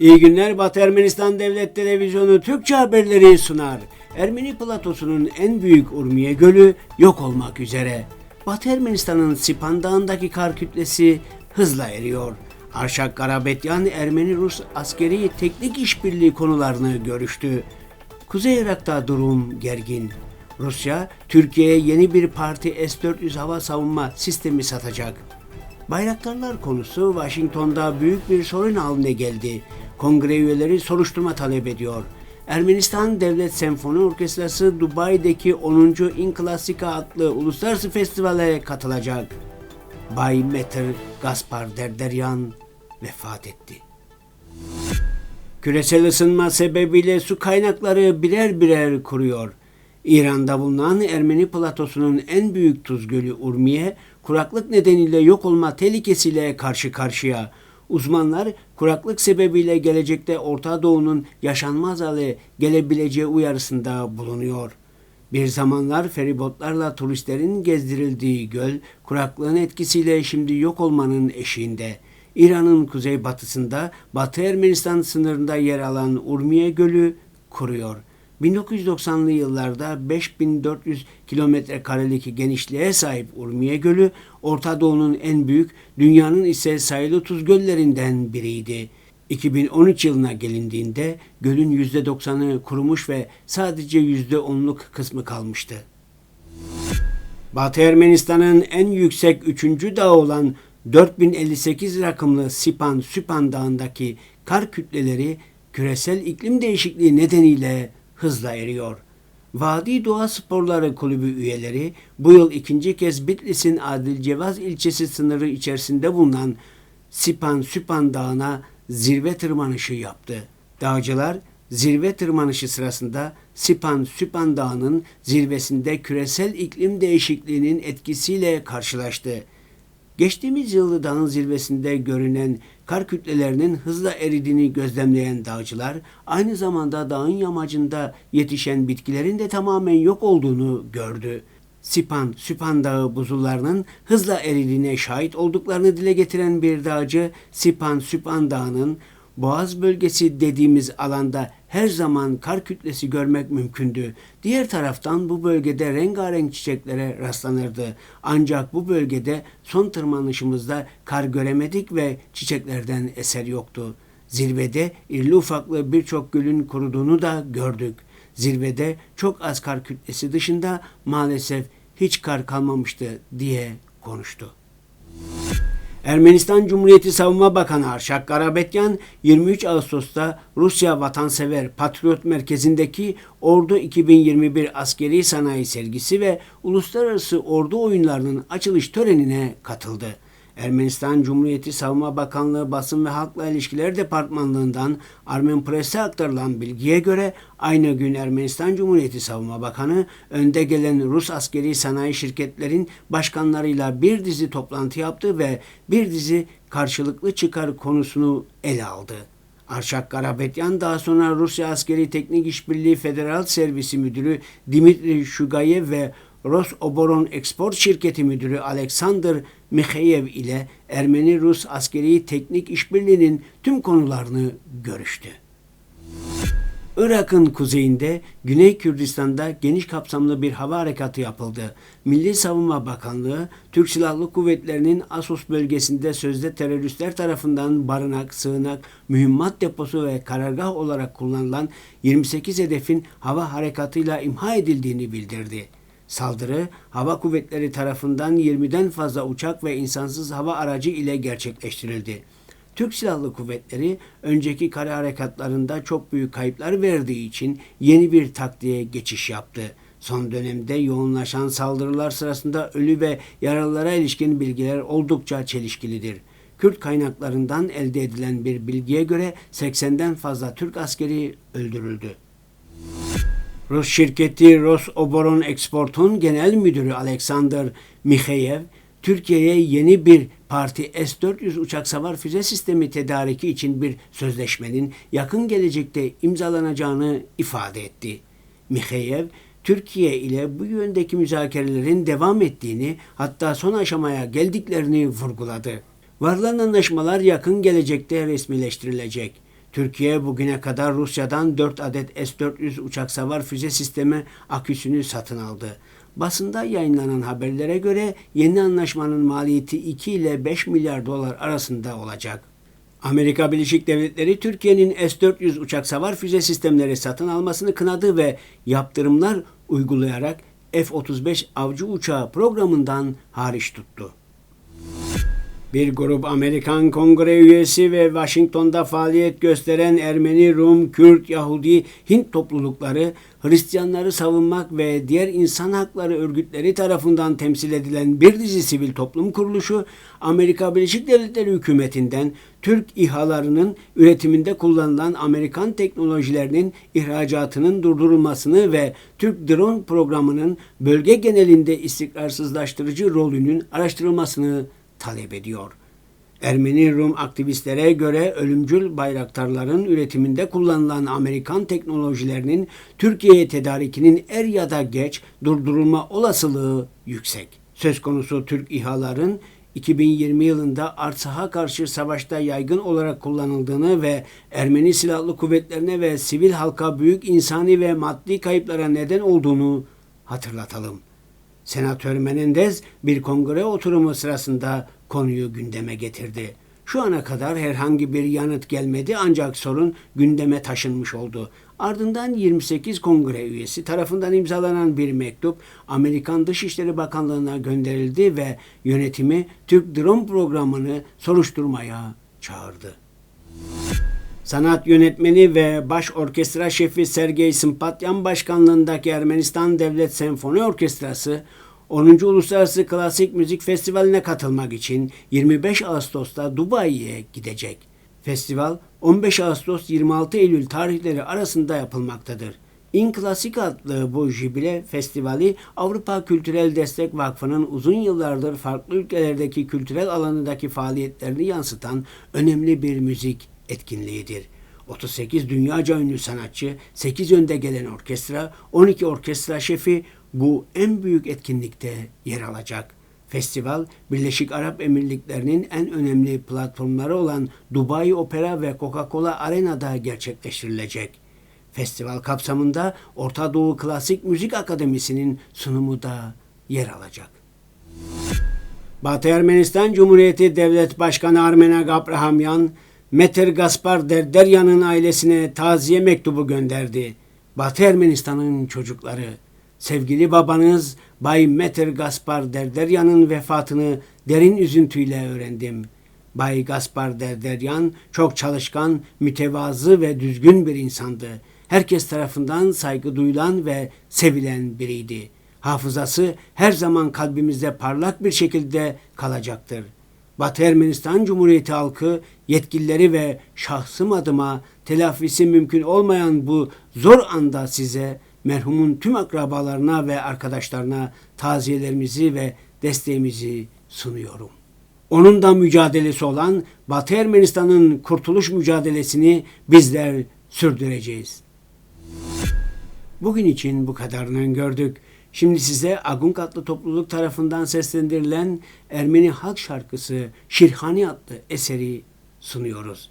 İyi günler Batı Ermenistan Devlet Televizyonu Türkçe haberleri sunar. Ermeni platosunun en büyük Urmiye Gölü yok olmak üzere. Batı Ermenistan'ın Sipan Dağı'ndaki kar kütlesi hızla eriyor. Arşak Karabetyan Ermeni-Rus askeri teknik işbirliği konularını görüştü. Kuzey Irak'ta durum gergin. Rusya, Türkiye'ye yeni bir parti S-400 hava savunma sistemi satacak. Bayraktarlar konusu Washington'da büyük bir sorun haline geldi. Kongre üyeleri soruşturma talep ediyor. Ermenistan Devlet Senfoni Orkestrası Dubai'deki 10. In Classica adlı uluslararası festivale katılacak. Bay Meter Gaspar Derderyan vefat etti. Küresel ısınma sebebiyle su kaynakları birer birer kuruyor. İran'da bulunan Ermeni platosunun en büyük tuz gölü Urmiye, kuraklık nedeniyle yok olma tehlikesiyle karşı karşıya. Uzmanlar kuraklık sebebiyle gelecekte Orta Doğu'nun yaşanmaz hale gelebileceği uyarısında bulunuyor. Bir zamanlar feribotlarla turistlerin gezdirildiği göl, kuraklığın etkisiyle şimdi yok olmanın eşiğinde. İran'ın kuzeybatısında Batı Ermenistan sınırında yer alan Urmiye Gölü kuruyor. 1990'lı yıllarda 5400 kilometre karelik genişliğe sahip Urmiye Gölü, Orta Doğu'nun en büyük, dünyanın ise sayılı tuz göllerinden biriydi. 2013 yılına gelindiğinde gölün %90'ı kurumuş ve sadece %10'luk kısmı kalmıştı. Batı Ermenistan'ın en yüksek 3. dağı olan 4058 rakımlı Sipan Süpan Dağı'ndaki kar kütleleri küresel iklim değişikliği nedeniyle hızla eriyor. Vadi Doğa Sporları Kulübü üyeleri bu yıl ikinci kez Bitlis'in Adilcevaz ilçesi sınırı içerisinde bulunan Sipan Süpan Dağı'na zirve tırmanışı yaptı. Dağcılar zirve tırmanışı sırasında Sipan Süpan Dağı'nın zirvesinde küresel iklim değişikliğinin etkisiyle karşılaştı. Geçtiğimiz yıl dağın zirvesinde görünen kar kütlelerinin hızla eridiğini gözlemleyen dağcılar aynı zamanda dağın yamacında yetişen bitkilerin de tamamen yok olduğunu gördü. Sipan, Süpan Dağı buzullarının hızla eridiğine şahit olduklarını dile getiren bir dağcı Sipan, Süpan Dağı'nın Boğaz bölgesi dediğimiz alanda her zaman kar kütlesi görmek mümkündü. Diğer taraftan bu bölgede rengarenk çiçeklere rastlanırdı. Ancak bu bölgede son tırmanışımızda kar göremedik ve çiçeklerden eser yoktu. Zirvede irli ufaklı birçok gülün kuruduğunu da gördük. Zirvede çok az kar kütlesi dışında maalesef hiç kar kalmamıştı diye konuştu. Ermenistan Cumhuriyeti Savunma Bakanı Arşak Karabetyan 23 Ağustos'ta Rusya Vatansever Patriot Merkezi'ndeki Ordu 2021 askeri sanayi sergisi ve Uluslararası Ordu Oyunlarının açılış törenine katıldı. Ermenistan Cumhuriyeti Savunma Bakanlığı Basın ve Halkla İlişkiler Departmanlığından Armen Press'e aktarılan bilgiye göre aynı gün Ermenistan Cumhuriyeti Savunma Bakanı önde gelen Rus askeri sanayi şirketlerin başkanlarıyla bir dizi toplantı yaptı ve bir dizi karşılıklı çıkar konusunu ele aldı. Arşak Karabetyan daha sonra Rusya Askeri Teknik İşbirliği Federal Servisi Müdürü Dimitri Shugayev ve Rosoboron Export Şirketi Müdürü Alexander Mikheyev ile Ermeni-Rus askeri teknik işbirliğinin tüm konularını görüştü. Irak'ın kuzeyinde Güney Kürdistan'da geniş kapsamlı bir hava harekatı yapıldı. Milli Savunma Bakanlığı, Türk Silahlı Kuvvetleri'nin Asos bölgesinde sözde teröristler tarafından barınak, sığınak, mühimmat deposu ve karargah olarak kullanılan 28 hedefin hava harekatıyla imha edildiğini bildirdi. Saldırı hava kuvvetleri tarafından 20'den fazla uçak ve insansız hava aracı ile gerçekleştirildi. Türk Silahlı Kuvvetleri önceki kare harekatlarında çok büyük kayıplar verdiği için yeni bir taktiğe geçiş yaptı. Son dönemde yoğunlaşan saldırılar sırasında ölü ve yaralılara ilişkin bilgiler oldukça çelişkilidir. Kürt kaynaklarından elde edilen bir bilgiye göre 80'den fazla Türk askeri öldürüldü. Rus şirketi Rosoboron Export'un genel müdürü Alexander Mikheyev, Türkiye'ye yeni bir parti S-400 uçak savar füze sistemi tedariki için bir sözleşmenin yakın gelecekte imzalanacağını ifade etti. Mikheyev, Türkiye ile bu yöndeki müzakerelerin devam ettiğini hatta son aşamaya geldiklerini vurguladı. Varılan anlaşmalar yakın gelecekte resmileştirilecek. Türkiye bugüne kadar Rusya'dan 4 adet S-400 uçak savar füze sistemi aküsünü satın aldı. Basında yayınlanan haberlere göre yeni anlaşmanın maliyeti 2 ile 5 milyar dolar arasında olacak. Amerika Birleşik Devletleri Türkiye'nin S-400 uçak savar füze sistemleri satın almasını kınadı ve yaptırımlar uygulayarak F-35 avcı uçağı programından hariç tuttu. Bir grup Amerikan Kongre üyesi ve Washington'da faaliyet gösteren Ermeni, Rum, Kürt, Yahudi, Hint toplulukları Hristiyanları savunmak ve diğer insan hakları örgütleri tarafından temsil edilen bir dizi sivil toplum kuruluşu Amerika Birleşik Devletleri hükümetinden Türk İHA'larının üretiminde kullanılan Amerikan teknolojilerinin ihracatının durdurulmasını ve Türk drone programının bölge genelinde istikrarsızlaştırıcı rolünün araştırılmasını talep ediyor. Ermeni Rum aktivistlere göre ölümcül bayraktarların üretiminde kullanılan Amerikan teknolojilerinin Türkiye'ye tedarikinin er ya da geç durdurulma olasılığı yüksek. Söz konusu Türk İHA'ların 2020 yılında Artsak'a karşı savaşta yaygın olarak kullanıldığını ve Ermeni Silahlı Kuvvetlerine ve sivil halka büyük insani ve maddi kayıplara neden olduğunu hatırlatalım. Senatör Menendez bir kongre oturumu sırasında konuyu gündeme getirdi. Şu ana kadar herhangi bir yanıt gelmedi ancak sorun gündeme taşınmış oldu. Ardından 28 kongre üyesi tarafından imzalanan bir mektup Amerikan Dışişleri Bakanlığı'na gönderildi ve yönetimi Türk drone programını soruşturmaya çağırdı. Sanat yönetmeni ve baş orkestra şefi Sergey Sympatyan başkanlığındaki Ermenistan Devlet Senfoni Orkestrası 10. Uluslararası Klasik Müzik Festivali'ne katılmak için 25 Ağustos'ta Dubai'ye gidecek. Festival 15 Ağustos 26 Eylül tarihleri arasında yapılmaktadır. İn Klasik adlı bu jübile festivali Avrupa Kültürel Destek Vakfı'nın uzun yıllardır farklı ülkelerdeki kültürel alanındaki faaliyetlerini yansıtan önemli bir müzik etkinliğidir. 38 dünyaca ünlü sanatçı, 8 önde gelen orkestra, 12 orkestra şefi bu en büyük etkinlikte yer alacak. Festival, Birleşik Arap Emirlikleri'nin en önemli platformları olan Dubai Opera ve Coca-Cola Arena'da gerçekleştirilecek. Festival kapsamında Orta Doğu Klasik Müzik Akademisi'nin sunumu da yer alacak. Batı Ermenistan Cumhuriyeti Devlet Başkanı Armenag Abrahamyan, Meter Gaspar Derderyan'ın ailesine taziye mektubu gönderdi. Batı Ermenistan'ın çocukları, sevgili babanız Bay Meter Gaspar Derderyan'ın vefatını derin üzüntüyle öğrendim. Bay Gaspar Derderyan çok çalışkan, mütevazı ve düzgün bir insandı. Herkes tarafından saygı duyulan ve sevilen biriydi. Hafızası her zaman kalbimizde parlak bir şekilde kalacaktır. Batı Ermenistan Cumhuriyeti halkı yetkilileri ve şahsım adıma telafisi mümkün olmayan bu zor anda size merhumun tüm akrabalarına ve arkadaşlarına taziyelerimizi ve desteğimizi sunuyorum. Onun da mücadelesi olan Batı Ermenistan'ın kurtuluş mücadelesini bizler sürdüreceğiz. Bugün için bu kadarını gördük. Şimdi size Agung adlı topluluk tarafından seslendirilen Ermeni halk şarkısı Şirhani adlı eseri sunuyoruz.